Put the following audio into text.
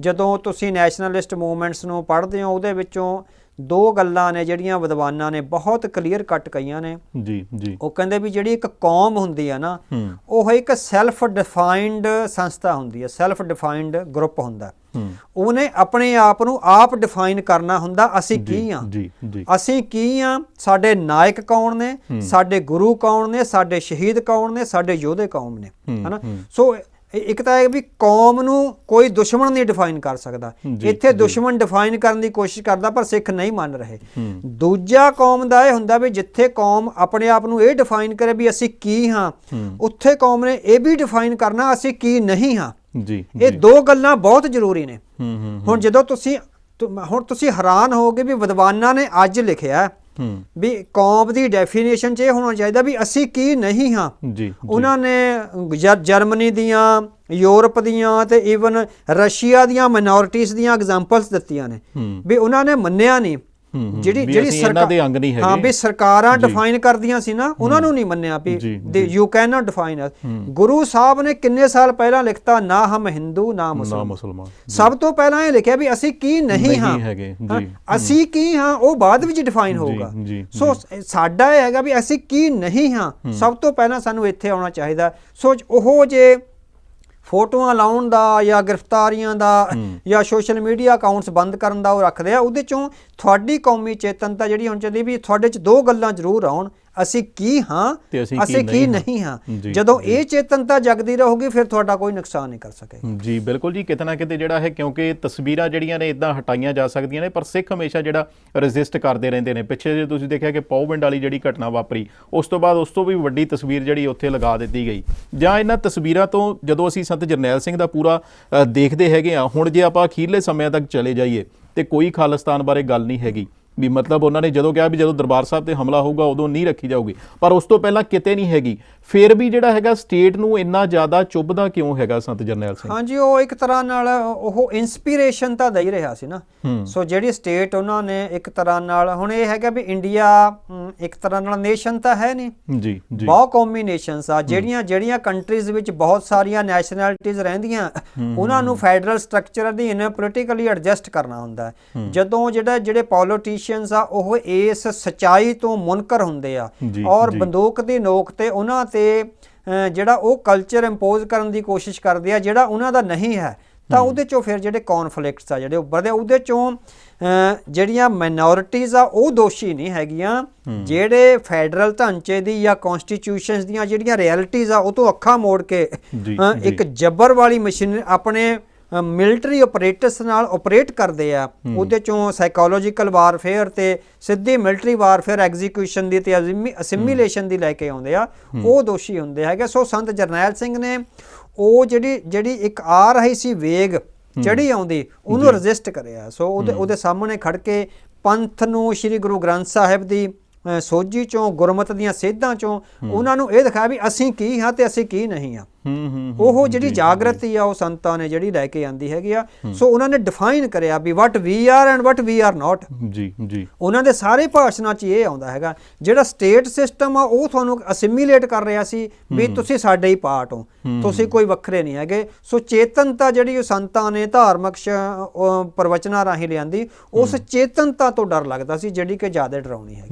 ਜਦੋਂ ਤੁਸੀਂ nationalist movements ਨੂੰ ਪੜ੍ਹਦੇ ਹੋ ਉਹਦੇ ਵਿੱਚੋਂ ਦੋ ਗੱਲਾਂ ਨੇ ਜਿਹੜੀਆਂ ਵਿਦਵਾਨਾਂ ਨੇ ਬਹੁਤ ਕਲੀਅਰ ਕੱਟ ਕਈਆਂ ਨੇ। ਜੀ ਜੀ। ਉਹ ਕਹਿੰਦੇ ਵੀ ਜਿਹੜੀ ਇੱਕ ਕੌਮ ਹੁੰਦੀ ਆ ਨਾ ਉਹ ਇੱਕ ਸੈਲਫ ਡਿਫਾਈਨਡ ਸੰਸਥਾ ਹੁੰਦੀ ਹੈ ਸੈਲਫ ਡਿਫਾਈਨਡ ਗਰੁੱਪ ਹੁੰਦਾ ਉਹਨੇ ਆਪਣੇ ਆਪ ਨੂੰ ਆਪ ਡਿਫਾਈਨ ਕਰਨਾ ਹੁੰਦਾ ਅਸੀਂ ਕੀ ਆ? ਜੀ ਜੀ। ਅਸੀਂ ਕੀ ਆ? ਸਾਡੇ ਨਾਇਕ ਕੌਣ ਨੇ? ਸਾਡੇ ਗੁਰੂ ਕੌਣ ਨੇ? ਸਾਡੇ ਸ਼ਹੀਦ ਕੌਣ ਨੇ? ਸਾਡੇ ਯੋਧੇ ਕੌਣ ਨੇ। ਹਨਾ। ਸੋ ਇੱਕ ਤਾਂ ਇਹ ਵੀ ਕੌਮ ਨੂੰ ਕੋਈ ਦੁਸ਼ਮਣ ਨਹੀਂ ਡਿਫਾਈਨ ਕਰ ਸਕਦਾ। ਇੱਥੇ। ਦੁਸ਼ਮਣ ਡਿਫਾਈਨ ਕਰਨ ਦੀ ਕੋਸ਼ਿਸ਼ ਕਰਦਾ ਪਰ ਸਿੱਖ ਨਹੀਂ ਮੰਨ ਰਹੇ। ਦੂਜਾ ਕੌਮ ਦਾ ਇਹ ਹੁੰਦਾ ਵੀ ਜਿੱਥੇ ਕੌਮ ਆਪਣੇ ਆਪ ਨੂੰ ਇਹ ਡਿਫਾਈਨ ਕਰੇ ਵੀ ਅਸੀਂ ਕੀ ਹਾਂ। ਉੱਥੇ ਕੌਮ ਨੇ ਇਹ ਵੀ ਡਿਫਾਈਨ ਕਰਨਾ ਅਸੀਂ ਕੀ ਨਹੀਂ ਹਾਂ। ਜੀ ਇਹ ਦੋ ਗੱਲਾਂ ਬਹੁਤ ਜ਼ਰੂਰੀ ਨੇ। ਹੁਣ ਜਦੋਂ ਤੁਸੀਂ ਹੁਣ ਤੁਸੀਂ ਹੈਰਾਨ ਹੋਗੇ ਵੀ ਵਿਦਵਾਨਾਂ ਨੇ ਅੱਜ ਲਿਖਿਆ ਵੀ ਕੌਮ ਦੀ ਡੈਫੀਨੇਸ਼ਨ 'ਚ ਇਹ ਹੋਣਾ ਚਾਹੀਦਾ ਵੀ ਅਸੀਂ ਕੀ ਨਹੀਂ ਹਾਂ। ਜੀ ਉਹਨਾਂ ਨੇ ਜਰਮਨੀ ਦੀਆਂ ਯੂਰਪ ਦੀਆਂ ਤੇ ਈਵਨ ਰਸ਼ੀਆ ਦੀਆਂ ਮਾਈਨੋਰਿਟੀਜ਼ ਦੀਆਂ ਐਗਜ਼ਾਮਪਲਸ ਦਿੱਤੀਆਂ ਨੇ। ਵੀ ਉਹਨਾਂ ਨੇ ਮੰਨਿਆ ਨਹੀਂ। ਜਿਹੜੀ ਜਿਹੜੀ ਇਹਨਾਂ ਦੇ ਅੰਗ ਨਹੀਂ ਹਾਂ ਹੈਗੇ। ਵੀ ਸਰਕਾਰਾਂ। ਡਿਫਾਈਨ ਕਰਦੀਆਂ ਸੀ ਨਾ ਉਹਨਾਂ ਨੂੰ ਨਹੀਂ ਮੰਨਿਆ ਵੀ you can not define us Guru Sahib ਨੇ ਕਿੰਨੇ ਸਾਲ ਪਹਿਲਾਂ ਲਿਖਤਾ ਨਾ ਹਮ ਹਿੰਦੂ ਨਾ ਮੁਸਲਮਾਨ। ਸਭ ਤੋਂ ਪਹਿਲਾਂ ਇਹ ਲਿਖਿਆ ਵੀ ਅਸੀਂ ਕੀ ਨਹੀਂ ਹਾਂ। ਹਾਂ। ਅਸੀਂ ਕੀ ਹਾਂ ਉਹ ਬਾਅਦ ਵਿੱਚ ਡਿਫਾਈਨ ਹੋਊਗਾ। ਸ- ਸਾਡਾ ਇਹ ਹੈਗਾ ਵੀ ਅਸੀਂ ਕੀ ਨਹੀਂ ਹਾਂ। ਸਭ ਤੋਂ ਪਹਿਲਾਂ ਸਾਨੂੰ ਇੱਥੇ ਆਉਣਾ ਚਾਹੀਦਾ। ਸੋ ਉਹ ਜੇ ਫੋਟੋਆਂ ਲਾਉਣ ਦਾ ਜਾਂ ਗ੍ਰਿਫਤਾਰੀਆਂ ਦਾ ਜਾਂ ਸੋਸ਼ਲ ਮੀਡੀਆ ਅਕਾਊਂਟਸ ਬੰਦ ਕਰਨ ਦਾ ਉਹ ਰੱਖਦੇ ਆ। ਉਹਦੇ ਚੋਂ ਤੁਹਾਡੀ ਕੌਮੀ ਚੇਤਨਤਾ ਜਿਹੜੀ ਹੋਣੀ ਚਾਹੀਦੀ ਵੀ ਤੁਹਾਡੇ ਚ ਦੋ ਗੱਲਾਂ ਜ਼ਰੂਰ ਆਉਣ। ਅਸੀਂ ਕੀ ਹਾਂ? ਅਸੀਂ ਕੀ ਨਹੀਂ ਹਾਂ? ਜਦੋਂ। ਇਹ ਚੇਤਨਤਾ ਜਗਦੀ ਰਹੂਗੀ ਫਿਰ ਤੁਹਾਡਾ ਕੋਈ ਨੁਕਸਾਨ ਨਹੀਂ ਕਰ ਸਕੇਗਾ ਜੀ ਬਿਲਕੁਲ ਜੀ। ਕਿਤੇ ਨਾ ਕਿਤੇ ਜਿਹੜਾ ਹੈ ਕਿਉਂਕਿ ਤਸਵੀਰਾਂ ਜਿਹੜੀਆਂ ਨੇ ਇਦਾਂ ਹਟਾਈਆਂ ਜਾ ਸਕਦੀਆਂ ਨੇ ਪਰ ਸਿੱਖ ਹਮੇਸ਼ਾ ਜਿਹੜਾ ਰੈਜ਼ਿਸਟ ਕਰਦੇ ਰਹਿੰਦੇ ਨੇ। ਪਿੱਛੇ ਜੇ ਤੁਸੀਂ ਦੇਖਿਆ ਕਿ ਪੌਵਿੰਡ ਵਾਲੀ ਜਿਹੜੀ ਘਟਨਾ ਵਾਪਰੀ ਉਸ ਤੋਂ ਬਾਅਦ ਉਸ ਤੋਂ ਵੀ ਵੱਡੀ ਤਸਵੀਰ ਜਿਹੜੀ ਉੱਥੇ ਲਗਾ ਦਿੱਤੀ ਗਈ। ਜਾਂ ਇਹਨਾਂ ਤਸਵੀਰਾਂ ਤੋਂ ਜਦੋਂ ਅਸੀਂ ਸੰਤ ਜਰਨੈਲ ਸਿੰਘ ਦਾ ਪੂਰਾ ਦੇਖਦੇ ਹੈਗੇ ਆ ਹੁਣ ਜੇ ਆਪਾਂ ਅਖੀਰਲੇ ਸਮਿਆਂ ਤੱਕ ਚਲੇ ਜਾਈਏ ਤੇ ਕੋਈ ਖਾਲਿਸਤਾਨ ਬਾਰੇ ਗੱਲ ਨਹੀਂ ਹੈਗੀ। ਵੀ ਮਤਲਬ ਉਹਨਾਂ ਨੇ ਜਦੋਂ ਕਿਹਾ ਵੀ ਜਦੋਂ ਦਰਬਾਰ ਸਾਹਿਬ ਤੇ ਹਮਲਾ ਹੋਊਗਾ ਉਦੋਂ ਨਹੀਂ ਰੱਖੀ ਜਾਊਗੀ। ਪਰ ਉਸ ਤੋਂ ਪਹਿਲਾਂ ਕਿਤੇ ਨਹੀਂ ਹੈਗੀ। ਫਿਰ ਵੀ ਜਿਹੜਾ ਹੈਗਾ ਸਟੇਟ ਨੂੰ ਇੰਨਾ ਜ਼ਿਆਦਾ ਚੁੱਭਦਾ ਕਿਉਂ ਹੈਗਾ ਸੰਤ ਜਰਨੈਲ ਸਿੰਘ? ਹਾਂਜੀ ਉਹ ਇੱਕ ਤਰ੍ਹਾਂ ਨਾਲ ਉਹ ਇਨਸਪੀਰੇਸ਼ਨ ਤਾਂ ਦੇ ਹੀ ਰਿਹਾ ਸੀ ਨਾ। ਸੋ ਜਿਹੜੀ ਸਟੇਟ ਉਹਨਾਂ ਨੇ ਇੱਕ ਤਰ੍ਹਾਂ ਨਾਲ ਹੁਣ ਇਹ ਹੈਗਾ ਵੀ ਇੰਡੀਆ ਇੱਕ ਤਰ੍ਹਾਂ ਨਾਲ ਨੇਸ਼ਨ ਤਾਂ ਹੈ ਨਹੀਂ। ਜੀ ਜੀ। ਬਹੁਤ ਕੌਮੀ ਨੇਸ਼ਨਸ ਆ। ਜਿਹੜੀਆਂ ਜਿਹੜੀਆਂ ਕੰਟਰੀਜ਼ ਵਿੱਚ ਬਹੁਤ ਸਾਰੀਆਂ ਨੈਸ਼ਨੈਲਿਟੀਜ਼ ਰਹਿੰਦੀਆਂ ਉਹਨਾਂ ਨੂੰ ਫੈਡਰਲ ਸਟਰਕਚਰ ਅਧੀਨ ਪੋਲੀਟੀਕਲੀ ਐਡਜਸਟ ਕਰਨਾ ਹੁੰਦਾ। ਜਦੋਂ ਜਿਹੜਾ ਜਿਹੜੇ ਪੋਲੀਟੀਸ਼ੀਅਨਸ ਆ ਉਹ ਇਸ ਸਚਾਈ ਤੋਂ ਮੁਨਕਰ ਹੁੰਦੇ ਆ ਔਰ। ਬੰਦੂਕ ਦੀ ਨੋਕ ਤੇ ਉਹਨਾਂ ਤੇ ਜਿਹੜਾ ਉਹ ਕਲਚਰ ਇੰਪੋਜ਼ ਕਰਨ ਦੀ ਕੋਸ਼ਿਸ਼ ਕਰਦੇ ਆ ਜਿਹੜਾ ਉਹਨਾਂ ਦਾ ਨਹੀਂ ਹੈ ਤਾਂ ਉਹਦੇ ਚੋਂ ਫਿਰ ਜਿਹੜੇ ਕੌਨਫਲਿਕਟਸ ਆ ਜਿਹੜੇ ਉੱਭਰਦੇ ਆ, ਉਹਦੇ ਚੋਂ ਜਿਹੜੀਆਂ ਮਾਈਨੋਰਿਟੀਜ਼ ਆ ਉਹ ਦੋਸ਼ੀ ਨਹੀਂ ਹੈਗੀਆਂ ਜਿਹੜੇ ਫੈਡਰਲ ਢਾਂਚੇ ਦੀ ਜਾਂ ਕਨਸਟੀਟਿਊਸ਼ਨਸ ਦੀਆਂ ਜਿਹੜੀਆਂ ਰਿਐਲਿਟੀਜ਼ ਆ ਉਹ ਤੋਂ ਅੱਖਾਂ ਮੋੜ ਕੇ। ਇੱਕ ਜੱਬਰ ਵਾਲੀ ਮਸ਼ੀਨ ਆਪਣੇ ਮਿਲਟਰੀ ਆਪਰੇਟਰਸ ਨਾਲ ਆਪਰੇਟ ਕਰਦੇ ਆ। ਉਹਦੇ ਚੋਂ ਸਾਈਕੋਲੋਜੀਕਲ ਵਾਰਫੇਅਰ ਤੇ ਸਿੱਧੀ ਮਿਲਟਰੀ ਵਾਰਫੇਅਰ ਐਗਜ਼ੀਕਿਊਸ਼ਨ ਦੀ ਤੇ ਅਸਿਮੀਲੇਸ਼ਨ ਦੀ ਲੈ ਕੇ ਆਉਂਦੇ ਆ। ਉਹ ਦੋਸ਼ੀ ਹੁੰਦੇ ਹੈਗੇ। ਸੋ ਸੰਤ ਜਰਨੈਲ ਸਿੰਘ ਨੇ ਉਹ ਜਿਹੜੀ ਜਿਹੜੀ ਇੱਕ ਆ ਰਹੀ ਸੀ ਵੇਗ ਚੜੀ ਆਉਂਦੀ ਉਹਨੂੰ ਰੈਜ਼ਿਸਟ ਕਰਿਆ। ਸੋ ਉਹਦੇ ਉਹਦੇ ਸਾਹਮਣੇ ਖੜ ਕੇ ਪੰਥ ਨੂੰ ਸ੍ਰੀ ਗੁਰੂ ਗ੍ਰੰਥ ਸਾਹਿਬ ਦੀ ਸੋਝੀ ਚੋਂ ਗੁਰਮਤ ਦੀਆਂ ਸੇਧਾਂ ਚੋਂ ਉਹਨਾਂ ਨੂੰ ਇਹ ਦਿਖਾਇਆ ਵੀ ਅਸੀਂ ਕੀ ਹਾਂ ਤੇ ਅਸੀਂ ਕੀ ਨਹੀਂ ਹਾਂ। ਉਹ ਜਿਹੜੀ ਜਾਗਰਤੀ ਆ ਉਹ ਸੰਤਾਂ ਨੇ ਜਿਹੜੀ ਲੈ ਕੇ ਆਂਦੀ ਹੈਗੀ ਆ। ਸੋ ਉਹਨਾਂ ਨੇ ਡਿਫਾਈਨ ਕਰਿਆ ਵੀ what we are and what we are not ਜੀ ਜੀ। ਉਹਨਾਂ ਦੇ ਸਾਰੇ ਭਾਸ਼ਣਾਂ 'ਚ ਇਹ ਆਉਂਦਾ ਹੈਗਾ। ਜਿਹੜਾ ਸਟੇਟ ਸਿਸਟਮ ਆ ਉਹ ਤੁਹਾਨੂੰ ਅਸਿਮੀਲੇਟ ਕਰ ਰਿਹਾ ਸੀ ਵੀ ਤੁਸੀਂ ਸਾਡੇ ਹੀ ਪਾਰਟ ਹੋ। ਤੁਸੀਂ ਕੋਈ ਵੱਖਰੇ ਨਹੀਂ ਹੈਗੇ। ਸੋ ਚੇਤਨਤਾ ਜਿਹੜੀ ਉਹ ਸੰਤਾਂ ਨੇ ਧਾਰਮਿਕ ਪ੍ਰਵਚਨਾਂ ਰਾਹੀਂ ਲਿਆਂਦੀ ਉਸ ਚੇਤਨਤਾ ਤੋਂ ਡਰ ਲੱਗਦਾ ਸੀ ਜਿਹੜੀ ਕਿ ਜ਼ਿਆਦਾ ਡਰਾਉਣੀ ਹੈਗੀ।